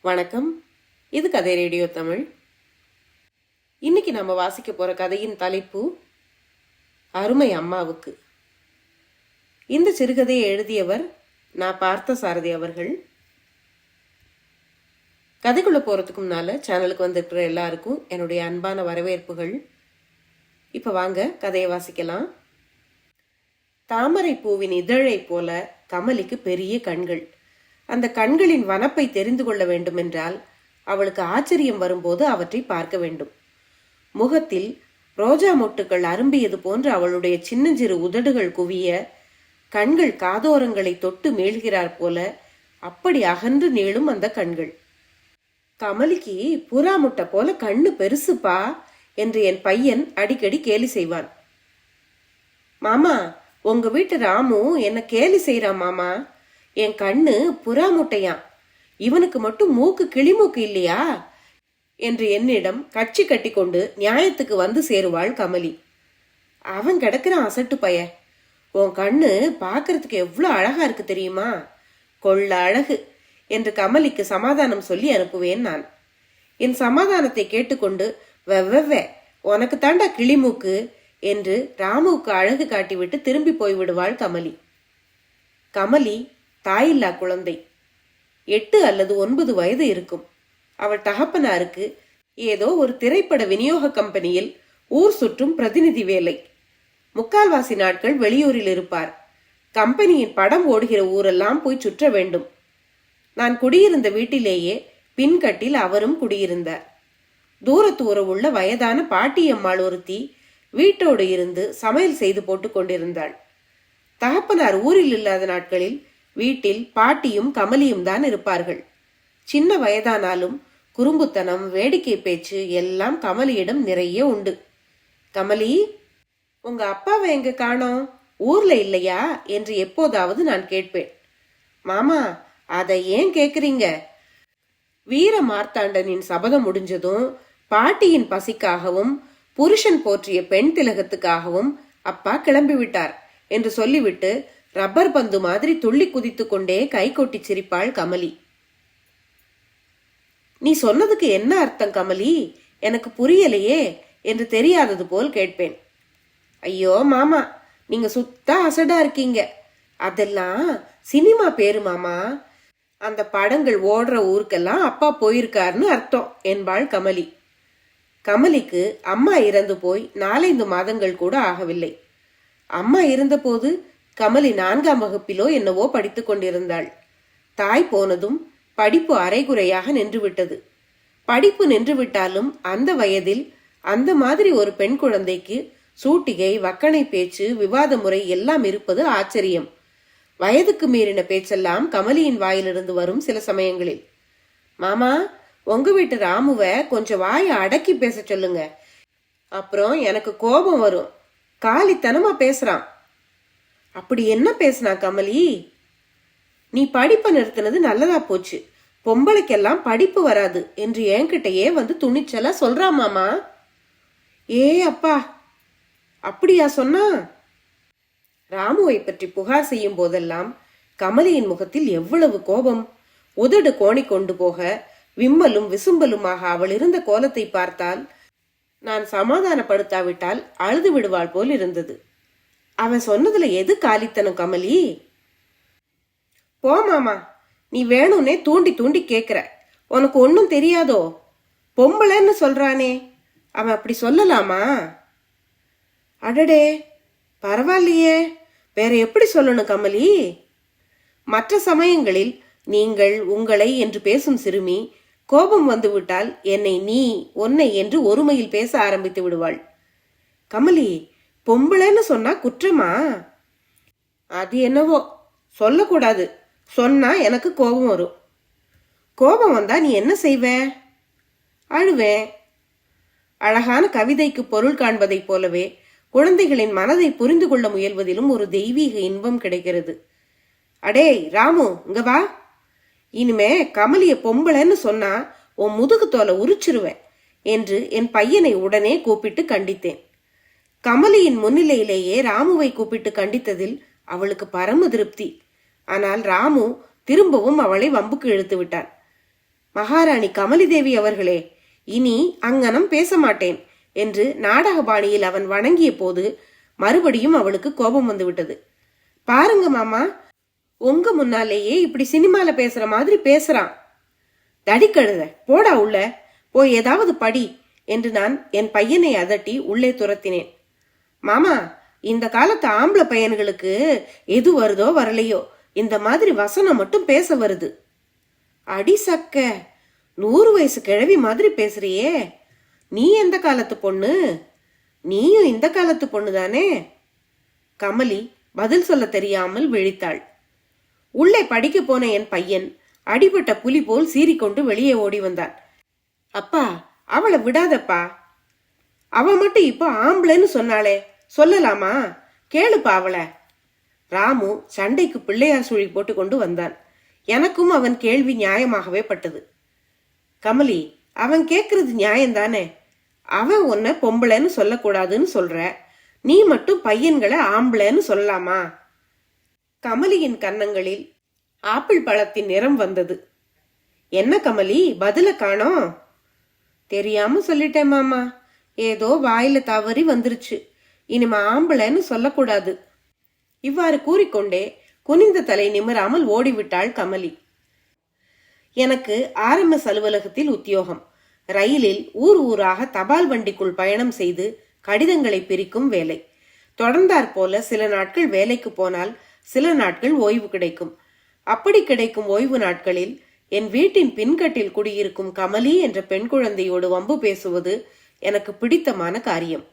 வணக்கம். இது கதை ரேடியோ தமிழ். இன்னைக்கு நம்ம வாசிக்க போற கதையின் தலைப்பு அருமை அம்மாவுக்கு. இந்த சிறுகதையை எழுதியவர் நான் பார்த்த சாரதி அவர்கள். கதைக்குள்ள போறதுக்கு முன்னால சேனலுக்கு வந்திருக்கிற எல்லாருக்கும் என்னுடைய அன்பான வரவேற்புகள். இப்ப வாங்க கதையை வாசிக்கலாம். தாமரை பூவின் இதழை போல கமலிக்கு பெரிய கண்கள். அந்த கண்களின் வனப்பை தெரிந்து கொள்ள வேண்டுமென்றால் அவளுக்கு ஆச்சரியம் வரும்போது அவற்றை பார்க்க வேண்டும். முகத்தில் ரோஜா மொட்டுக்கள் அரும்பியது போன்று அவளுடைய சின்னஞ்சிறு உதடுகள் குவிய கண்கள் காதோரங்களை தொட்டு மீள்கிறார் போல அப்படி அகன்று நீளும் அந்த கண்கள். கமலிக்கு புறா முட்டை போல கண்ணு பெருசுப்பா என்று என் பையன் அடிக்கடி கேலி செய்வான். மாமா உங்க வீட்டு ராமு என்ன கேலி செய்யறான் மாமா? என் கண்ணு புறா முட்டையான் இவனுக்கு மட்டும் மூக்கு கிளிமூக்கு இல்லையா? என்று என்னிடம் கட்சி கட்டி கொண்டு நியாயத்துக்கு வந்து சேருவாள் கமலி. அவன் கிடக்குறான் அசட்டு பைய. உன் கண்ணு பார்க்கறதுக்கு எவ்வளோ அழகா இருக்கு தெரியுமா? கொள்ள அழகு என்று கமலிக்கு சமாதானம் சொல்லி அனுப்புவேன் நான். என் சமாதானத்தை கேட்டுக்கொண்டு வெவ்வெவ்வே உனக்கு தாண்டா கிளிமூக்கு? என்று ராமுவுக்கு அழகு காட்டிவிட்டு திரும்பி போய்விடுவாள் கமலி. கமலி தாயில்லா குழந்தை. எட்டு அல்லது ஒன்பது வயது இருக்கும். அவள் தகப்பனாருக்கு ஏதோ ஒரு திரைப்பட விநியோக கம்பெனியில் ஊர் சுற்றும் பிரதிநிதி வேலை. முக்கால்வாசி நாட்கள் வெளியூரில் இருப்பார். கம்பெனியின் படம் ஓடுகிற ஊரெல்லாம் போய் சுற்ற வேண்டும். நான் குடியிருந்த வீட்டிலேயே பின்கட்டில் அவரும் குடியிருந்தார். தூரத்து உறவுள்ள வயதான பாட்டியம்மாள் ஒருத்தி வீட்டோடு இருந்து சமையல் செய்து போட்டுக் கொண்டிருந்தாள். தகப்பனார் ஊரில் இல்லாத நாட்களில் வீட்டில் பாட்டியும் கமலியும் தான் இருப்பார்கள். சின்ன வயதானாலும் குறும்புத்தனம் வேடிக்கை பேச்சு எல்லாம் கமலியிடம் நிறைய உண்டு. கமலி உங்க அப்பாவை எங்க காணோம்? ஊர்ல இல்லையா? என்று எப்போதாவது நான் கேட்பேன். மாமா அதை ஏன் கேக்குறீங்க? வீர மார்த்தாண்டனின் சபதம் முடிஞ்சதும் பாட்டியின் பசிக்காகவும் புருஷன் போற்றிய பெண் திலகத்துக்காகவும் அப்பா கிளம்பிவிட்டார் என்று சொல்லிவிட்டு ரப்பர் பந்து மாதிரி துள்ளி குதித்து கொண்டே கை கொட்டி சிரிப்பாள் கமலி. நீ சொன்னதுக்கு என்ன அர்த்தம் கமலி? எனக்கு புரியலையே என்று தெரியாதது போல் கேட்பேன். ஐயோ மாமா நீங்க சுத்த அசடா இருக்கீங்க. அதெல்லாம் சினிமா பேரு மாமா. அந்த படங்கள் ஓடுற ஊருக்கெல்லாம் அப்பா போயிருக்காருன்னு அர்த்தம் என்பாள் கமலி. கமலிக்கு அம்மா இறந்து போய் நாலைந்து மாதங்கள் கூட ஆகவில்லை. அம்மா இருந்தபோது கமலி நான்காம் வகுப்பிலோ என்னவோ படித்துக் கொண்டிருந்தாள். தாய் போனதும் படிப்பு அரைகுறையாக நின்றுவிட்டது. படிப்பு நின்றுவிட்டாலும் அந்த வயதில் அந்த மாதிரி ஒரு பெண் குழந்தைக்கு சூட்டிகை வக்கணை பேச்சு விவாத முறை எல்லாம் இருப்பது ஆச்சரியம். வயதுக்கு மீறின பேச்செல்லாம் கமலியின் வாயிலிருந்து வரும் சில சமயங்களில். மாமா உங்க வீட்டு ராமுவ கொஞ்சம் வாயை அடக்கி பேச சொல்லுங்க. அப்புறம் எனக்கு கோபம் வரும். காலித்தனமா பேசுறான். அப்படி என்ன பேசுனா கமலி? நீ படிப்பை நிறுத்தினது நல்லதா போச்சு. பொம்பளைக்கெல்லாம் படிப்பு வராது என்று என்கிட்டயே வந்து துணிச்சலா சொல்றா மாமா. ஏ அப்பா அப்படியா சொன்னா? ராமுவை பற்றி புகார் செய்யும் போதெல்லாம் கமலியின் முகத்தில் எவ்வளவு கோபம். உதடு கோணி கொண்டு போக விம்மலும் விசும்பலுமாக அவள் இருந்த கோலத்தை பார்த்தால் நான் சமாதானப்படுத்தாவிட்டால் அழுது விடுவாள் போல் இருந்தது. அவன் சொன்னதுல எது காலித்தனம் கமலி? போ மாமா. நீ வேணும்னே தூண்டி தூண்டி கேக்குற. உனக்கு ஒன்றும் தெரியாதோ? பொம்பளைன்னு சொல்றானே. அவன் அப்படி சொல்லலாமா? அடடே பரவாயில்லையே. வேற எப்படி சொல்லணும் கமலி? மற்ற சமயங்களில் நீங்கள் உங்களை என்று பேசும் சிறுமி கோபம் வந்துவிட்டால் என்னை நீ உன்னை என்று ஒருமையில் பேச ஆரம்பித்து விடுவாள். கமலி பொம்பளைன்னு சொன்னா குற்றமா? அது என்னவோ. சொல்லக்கூடாது. சொன்னா எனக்கு கோபம் வரும். கோபம் வந்தா நீ என்ன செய்வ? அழுவேன். அழகான கவிதைக்கு பொருள் காண்பதைப் போலவே குழந்தைகளின் மனதை புரிந்து கொள்ள முயல்வதிலும் ஒரு தெய்வீக இன்பம் கிடைக்கிறது. அடேய் ராமு இங்க வா. இனிமே கமலிய பொம்பளைன்னு சொன்னா உன் முதுகு தோலை உரிச்சிருவேன் என்று என் பையனை உடனே கூப்பிட்டு கண்டித்தேன். கமலியின் முன்னிலையிலேயே ராமுவை கூப்பிட்டு கண்டித்ததில் அவளுக்கு பரம திருப்தி. ஆனால் ராமு திரும்பவும் அவளை வம்புக்கு இழுத்து விட்டான். மகாராணி கமலி தேவி அவர்களே இனி அங்கனம் பேச மாட்டேன் என்று நாடகபாணியில் அவன் வணங்கிய போது மறுபடியும் அவளுக்கு கோபம் வந்துவிட்டது பாருங்க மாமா உங்க முன்னாலேயே இப்படி சினிமால பேசுற மாதிரி பேசுறான். தடிக்கழுத போடா உள்ள போய் ஏதாவது படி என்று நான் என் பையனை அதட்டி உள்ளே துரத்தினேன். மாமா இந்த காலத்து ஆம்பளை பையன்களுக்கு எது வருதோ வரலையோ இந்த மாதிரி வசனம் மட்டும் பேச வருது. அடி சக்க நூறு வயசு கிழவி மாதிரி பேசுறியே. நீ எந்த காலத்து பொண்ணு? நீயும் இந்த காலத்து பொண்ணு தானே கமலி பதில் சொல்ல தெரியாமல் விழித்தாள். உள்ளே படிக்க போன என் பையன் அடிபட்ட புலி போல் சீறிக்கொண்டு வெளியே ஓடி வந்தான். அப்பா அவளை விடாதப்பா. அவ மட்டும் இப்போ ஆம்பளைன்னு சொன்னாளே. சொல்லலாமா? கேளுப்பா அவளை. ராமு சண்டைக்கு பிள்ளையார் சுழி போட்டு கொண்டு வந்தான். எனக்கும் அவன் கேள்வி நியாயமாகவே பட்டது. கமலி அவன் கேட்கறது நியாயம்தானே அவன் உன்னை பொம்பளைன்னு சொல்லக்கூடாதுன்னு சொல்ற. நீ மட்டும் பையன்களை ஆம்பளைன்னு சொல்லலாமா? கமலியின் கன்னங்களில் ஆப்பிள் பழத்தின் நிறம் வந்தது. என்ன கமலி பதில காணோம்? தெரியாம சொல்லிட்டேன் மாமா. ஏதோ வாயில தவறி வந்துருச்சு. இனிமே ஆம்பளைன்னு சொல்லக்கூடாது. இவ்வாறு கூறிக்கொண்டே குனிந்த தலை நிமிராமல் ஓடிவிட்டாள் கமலி. எனக்கு ஆர்எம்எஸ் அலுவலகத்தில் உத்தியோகம். ரயிலில் ஊர் ஊராக தபால் வண்டிக்குள் பயணம் செய்து கடிதங்களை பிரிக்கும் வேலை. தொடர்ந்தாற் போல சில நாட்கள் வேலைக்கு போனால் சில நாட்கள் ஓய்வு கிடைக்கும். அப்படி கிடைக்கும் ஓய்வு நாட்களில் என் வீட்டின் பின்கட்டில் குடியிருக்கும் கமலி என்ற பெண் குழந்தையோடு வம்பு பேசுவது எனக்கு பிடித்தமான காரியம்.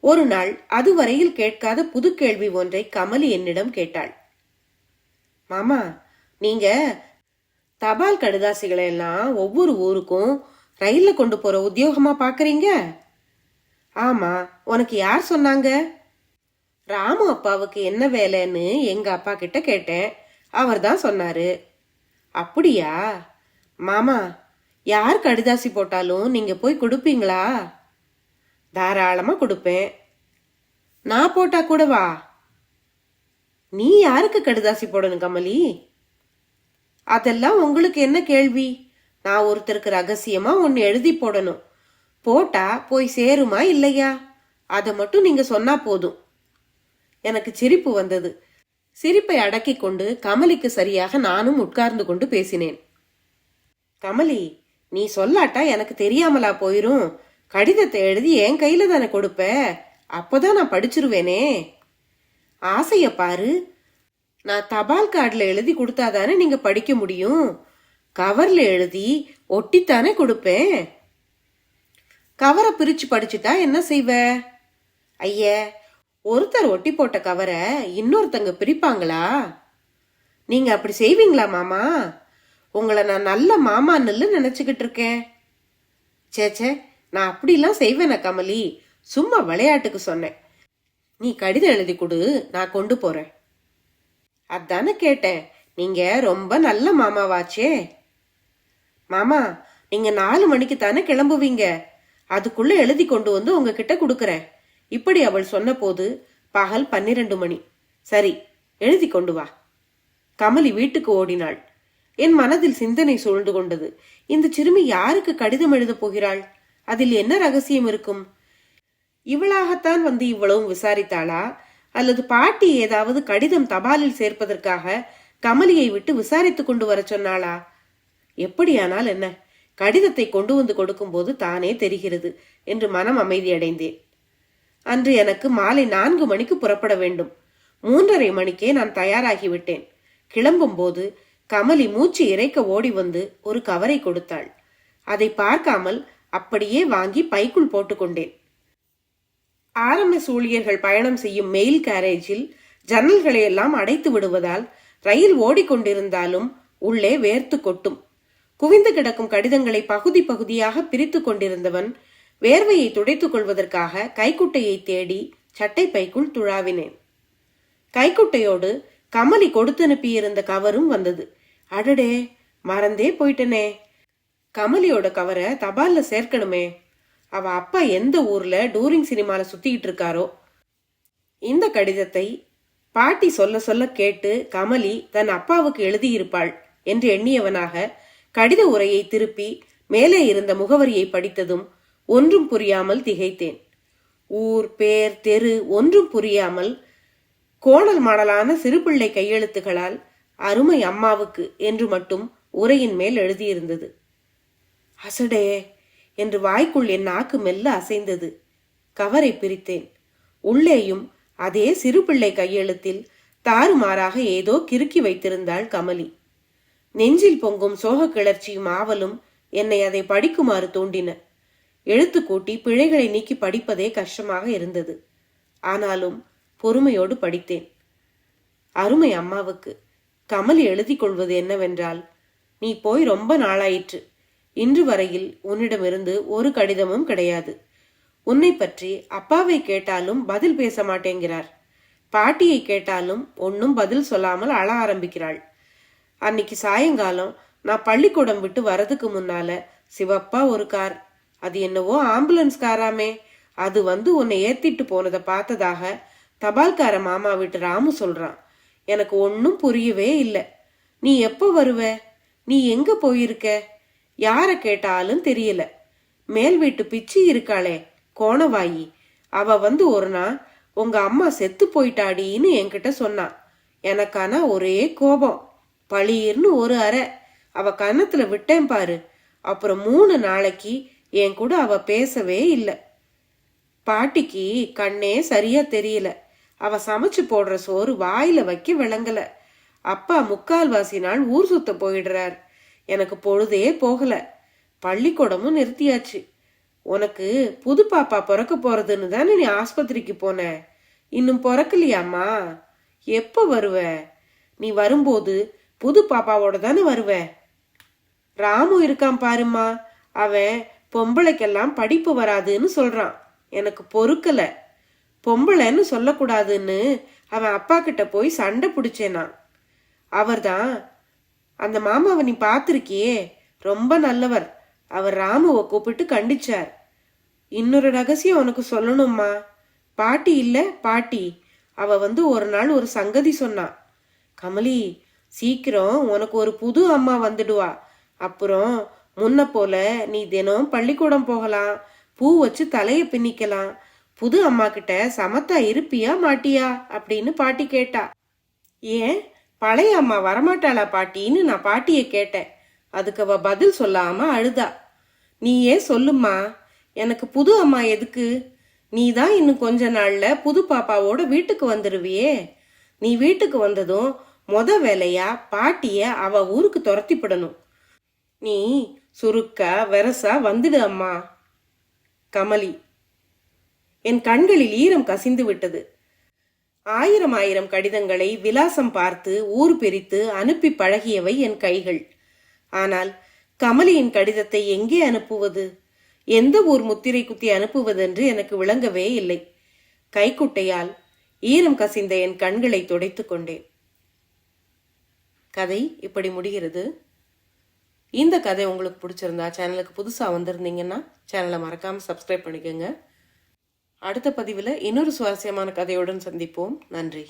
ஒரு நாள் அதுவரையில் கேட்காத புது கேள்வி ஒன்றை கமலி என்னிடம் கேட்டாள். மாமா நீங்க தபால் கடுதாசிகளை எல்லாம் ஒவ்வொரு ஊருக்கும் ரயில்ல கொண்டு போற உத்தியோகமா பாக்குறீங்க? ஆமா உனக்கு யார் சொன்னாங்க? ராமு அப்பாவுக்கு என்ன வேலைன்னு எங்க அப்பா கிட்ட கேட்டேன். அவர் தான் சொன்னாரு. அப்படியா? மாமா யார் கடிதாசி போட்டாலும் நீங்க போய் கொடுப்பீங்களா? தாராளமா கொடுப்பேன். நான் போட்டா கூடவா நீ யாருக்கு கடிதாசி போடணும் கமலி? அதெல்லாம் உங்களுக்கு என்ன கேள்வி? நான் ஒருத்தருக்கு ரகசியமா ஒன்னு எழுதி போடணும். போட்டா போய் சேருமா இல்லையா? அதை மட்டும் நீங்க சொன்னா போதும். எனக்கு சிரிப்பு வந்தது. சிரிப்பை அடக்கிக் கொண்டு கமலிக்கு சரியாக நானும் உட்கார்ந்து கொண்டு பேசினேன். கமலி நீ சொல்லாட்டா எனக்கு தெரியாமலா போயிரும். கடிதத்தை எழுதி என் கையில தானே கொடுப்ப. அப்போதான் நான் படிச்சிருவேனே. ஆசைய பாரு. நான் தபால் கார்டில் எழுதி கொடுத்தாதானே நீங்க படிக்க முடியும். கவர்ல எழுதி ஒட்டித்தானே கொடுப்பேன். கவரை பிரிச்சு படிச்சுட்டா என்ன செய்வ? ஐய ஒருத்தர் ஒட்டி போட்ட கவரை இன்னொருத்தங்க பிரிப்பாங்களா? நீங்க அப்படி செய்வீங்களா மாமா? உங்களை நான் நல்ல மாமான்னு நினைச்சுக்கிட்டு இருக்கேன். சேச்சே நான் அப்படிலாம் செய்வேன கமலி சும்மா விளையாட்டுக்கு சொன்னேன். நீ கடிதம் எழுதி கொடு நான் கொண்டு போறேன். அதானே கேட்டேன். நீங்க ரொம்ப நல்ல மாமாவாச்சே. மாமா நீங்க நாலு மணிக்கு தானே கிளம்புவீங்க? அதுக்குள்ள எழுதி கொண்டு வந்து உங்ககிட்ட கொடுக்கறேன். இப்படி அவள் சொன்ன போது பகல் பன்னிரண்டு மணி. சரி எழுதி கொண்டு வா. கமலி வீட்டுக்கு ஓடினாள். என் மனதில் சிந்தனை சூழ்ந்து கொண்டது. இந்த சிறுமி யாருக்கு கடிதம் எழுதப் போகிறாள்? அதில் என்ன ரகசியம் இருக்கும்? இவளாகத்தான் வந்து இவ்வளவும் விசாரித்தாளா? அல்லது பாட்டி ஏதாவது கடிதம் தபாலில் சேர்ப்பதற்காக கமலியை விட்டு விசாரித்துக் கொண்டு வர சொன்னாளா? எப்படியானால் என்ன? கடிதத்தை கொண்டு வந்து கொடுக்கும்போது தானே தெரிகிறது என்று மனம் அமைதியடைந்தேன். அன்று எனக்கு மாலை நான்கு மணிக்கு புறப்பட வேண்டும். மூன்றரை மணிக்கே நான் தயாராகிவிட்டேன். கிளம்பும்போது கமலி மூச்சு இறைக்க ஓடி வந்து ஒரு கவரை கொடுத்தாள். அதை பார்க்காமல் அப்படியே வாங்கி பைக்குள் போட்டுக்கொண்டேன் ஆர்எம்எஸ் ஊழியர்கள் பயணம் செய்யும் மெயில் கேரேஜில் ஜன்னல்களை எல்லாம் அடைத்து விடுவதால் ரயில் ஓடிக்கொண்டிருந்தாலும் உள்ளே வேர்த்து கொட்டும். குவிந்து கிடக்கும் கடிதங்களை பகுதி பகுதியாக பிரித்து கொண்டிருந்தவன் வேர்வையை துடைத்துக் கொள்வதற்காக கைக்குட்டையை தேடி சட்டை பைக்குள் துழாவினேன். கைக்குட்டையோடு கமலி கொடுத்தனுப்பியிருந்த கவரும் வந்தது. அடடே மறந்தே போயிட்டனே. கமலியோட கவரை தபால்ல சேர்க்கணுமே. அவ அப்பா எந்த ஊர்ல டூரிங் சினிமால சுத்திக்கிட்டு இருக்காரோ. இந்த கடிதத்தை பாட்டி சொல்ல சொல்ல கேட்டு கமலி தன் அப்பாவுக்கு எழுதியிருப்பாள் என்று எண்ணியவனாக கடித உரையை திருப்பி மேலே இருந்த முகவரியை படித்ததும் ஒன்றும் புரியாமல் திகைத்தேன். ஊர் பேர் தெரு ஒன்றும் புரியாமல் கோணல் மாடலான சிறுபிள்ளை கையெழுத்துகளால் அருமை அம்மாவுக்கு என்று மட்டும் உரையின் மேல் எழுதியிருந்தது. அசடே! என்று வாய்க்குள் என் நாக்கு மெல்ல அசைந்தது. கவரை பிரித்தேன். உள்ளேயும் அதே சிறுபிள்ளை கையெழுத்தில் தாறுமாறாக ஏதோ கிறுக்கி வைத்திருந்தாள் கமலி. நெஞ்சில் பொங்கும் சோக கிளர்ச்சியும் ஆவலும் என்னை அதை படிக்குமாறு தூண்டின. எழுத்து கூட்டி பிழைகளை நீக்கி படிப்பதே கஷ்டமாக இருந்தது. ஆனாலும் பொறுமையோடு படித்தேன். அருமை அம்மாவுக்கு கமல் எழுதி கொள்வது என்னவென்றால் நீ போய் ரொம்ப நாளாயிற்று. இன்று வரையில் உன்னிடமிருந்து ஒரு கடிதமும் கிடையாது. உன்னை பற்றி அப்பாவை கேட்டாலும் பதில் பேச மாட்டேங்கிறார். பாட்டியை கேட்டாலும் ஒன்னும் பதில் சொல்லாமல் அழ ஆரம்பிக்கிறாள். அன்னைக்கு சாயங்காலம் நான் பள்ளிக்கூடம் விட்டு வரதுக்கு முன்னால சிவப்பா ஒரு கார். அது என்னவோ ஆம்புலன்ஸ் காராமே. அது வந்து உன்னை ஏத்திட்டு போனதை பார்த்ததாக தபால்கார மாமா வீட்டு ராமு சொல்றான். எனக்கு ஒன்றும் புரியவே இல்லை. நீ எப்போ வருவ? நீ எங்க போயிருக்க? யார கேட்டாலும் தெரியல. மேல் வீட்டு பிச்சி இருக்காளே கோணவாயி. அவ வந்து ஒரு நாள் உங்க அம்மா செத்து போயிட்டாடின்னு என்கிட்ட சொன்னான் எனக்கான ஒரே கோபம். பளீர்னு ஒரு அறை. அவ கன்னத்துல விட்டேன் பாரு. அப்புறம் மூணு நாளைக்கு என் கூட அவ பேசவே இல்லை. பாட்டிக்கு கண்ணே சரியா தெரியல. அவ சமைச்சு போடுற சோறு வாயில வைக்க விளங்கல. அப்பா முக்கால்வாசி நாள் ஊர் சுத்த போயிடுறார். எனக்கு பொழுதே போகல. பள்ளிக்கூடமும் நிறுத்தியாச்சு. உனக்கு புது பாப்பா பிறக்க போறதுன்னு தானே நீ ஆஸ்பத்திரிக்கு போன? இன்னும் பிறக்கலையாம்மா? எப்ப வருவ? நீ வரும்போது புது பாப்பாவோட தானே வருவ? ராமு இருக்கான் பாரும்மா. அவன் பொம்பளைக்கெல்லாம் படிப்பு வராதுன்னு சொல்றான். எனக்கு பொறுக்கலை. பொம்பளைன்னு சொல்லக்கூடாதுன்னு அவன் அப்பா கிட்ட போய் சண்டை பிடிச்சேனா. அவர்தான் அந்த மாமாவை நீ பார்த்துருக்கியே? ரொம்ப நல்லவர். அவர் ராமுவை கூப்பிட்டு கண்டிச்சார். இன்னொரு ரகசியம் உனக்கு சொல்லணும்மா. பாட்டி இல்ல பாட்டி. அவ வந்து ஒரு நாள் ஒரு சங்கதி சொன்னா. கமலி சீக்கிரம் உனக்கு ஒரு புது அம்மா வந்துடுவா. அப்புறம் முன்ன போல நீ தினம் பள்ளிக்கூடம் போகலாம். பூ வச்சு தலையை பின்னிக்கலாம். புது அம்மா கிட்ட சமத்தா இருப்பியா மாட்டியா? அப்படின்னு பாட்டி கேட்டா. ஏன்? பழைய அம்மா வரமாட்டாளா பாட்டின்னு நான் பாட்டிய கேட்டேன். அதுக்கு அவ பதில் சொல்லாம அழுதா. நீ ஏன் சொல்லும்மா? எனக்கு புது அம்மா எதுக்கு? நீ தான் இன்னும் கொஞ்ச நாள்ல புது பாப்பாவோட வீட்டுக்கு வந்துருவியே. நீ வீட்டுக்கு வந்ததும் மொத வேலையா பாட்டிய அவ ஊருக்கு துரத்திப்படணும். நீ சுருக்க வெரசா வந்துடு அம்மா. கமலி என் கண்களில் ஈரம் கசிந்து விட்டது. ஆயிரம் ஆயிரம் கடிதங்களை விலாசம் பார்த்து ஊர் பிரித்து அனுப்பி பழகியவை என் கைகள். ஆனால் கமலியின் கடிதத்தை எங்கே அனுப்புவது? எந்த ஊர் முத்திரை குத்தி அனுப்புவதென்று எனக்கு விளங்கவே இல்லை. கைக்குட்டையால் ஈரம் கசிந்த என் கண்களை துடைத்துக் கொண்டேன். கதை இப்படி முடிகிறது. இந்த கதை உங்களுக்கு பிடிச்சிருந்தா சேனலுக்கு புதுசாக வந்திருந்தீங்கன்னா சேனலை மறக்காமல் சப்ஸ்கிரைப் பண்ணிக்கோங்க. அடுத்த பதிவில் இன்னொரு சுவாரஸ்யமான கதையுடன் சந்திப்போம். நன்றி.